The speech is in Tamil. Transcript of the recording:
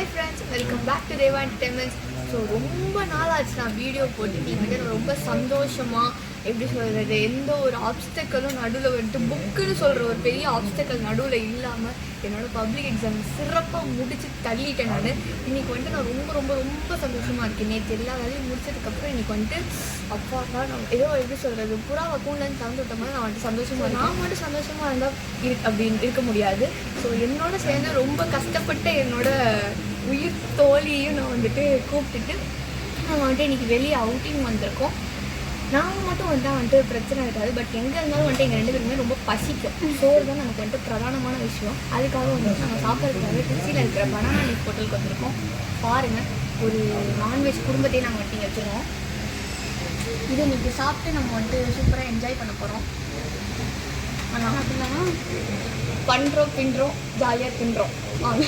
Hi friends welcome back to Deva entertainments so ரொம்ப நாள் ஆச்சு நான் வீடியோ போட்டு நீங்கள் வந்து நான் ரொம்ப சந்தோஷமாக எப்படி சொல்கிறது எந்த ஒரு ஆப்ஸ்டக்கலும் நடுவில் வந்துட்டு புக்குன்னு சொல்கிற ஒரு பெரிய ஆப்ஸ்டக்கல் நடுவில் இல்லாமல் என்னோடய பப்ளிக் எக்ஸாம் சிறப்பாக முடிச்சு தள்ளிட்டேன் நான். இன்னைக்கு வந்துட்டு நான் ரொம்ப ரொம்ப ரொம்ப சந்தோஷமாக இருக்கேன். நேற்று எல்லா வேலையும் முடிச்சதுக்கப்புறம் இன்னைக்கு வந்துட்டு அப்பா தான் நான் ஏதோ எப்படி சொல்கிறது புறாவை கூண்டன்னு திறந்து விட்ட மாதிரி நான் வந்துட்டு சந்தோஷமாக நான் மட்டும் சந்தோஷமாக இருந்தால் இரு அப்படின்னு இருக்க முடியாது. ஸோ என்னோட சேர்ந்து ரொம்ப கஷ்டப்பட்ட என்னோட கோழியையும் நான் வந்துட்டு கூப்பிட்டுட்டு நாங்கள் வந்துட்டு இன்னைக்கு வெளியே அவுட்டிங் வந்திருக்கோம். நாங்கள் மட்டும் வந்தால் வந்துட்டு பிரச்சனை இருக்காது. பட் எங்கே இருந்தாலும் வந்துட்டு எங்கள் ரெண்டு பேருமே ரொம்ப பசிக்கும். சோறு தான் நமக்கு வந்துட்டு பிரதானமான விஷயம். அதுக்காக வந்துட்டு நாங்கள் சாப்பிட்றதுக்காக திருச்சியில் இருக்கிற பனானா லீஃப் ஹோட்டலுக்கு வந்திருக்கோம். பாருங்கள் ஒரு நான்வெஜ் குடும்பத்தையே நாங்கள் வந்துட்டு இங்கே வச்சுருவோம் இது இன்றைக்கி சாப்பிட்டு நம்ம வந்துட்டு சூப்பராக என்ஜாய் பண்ண போகிறோம் ஆனால் பண்ணுறோம் பின்றோம் ஜாலியாக தின்றோம். வாங்க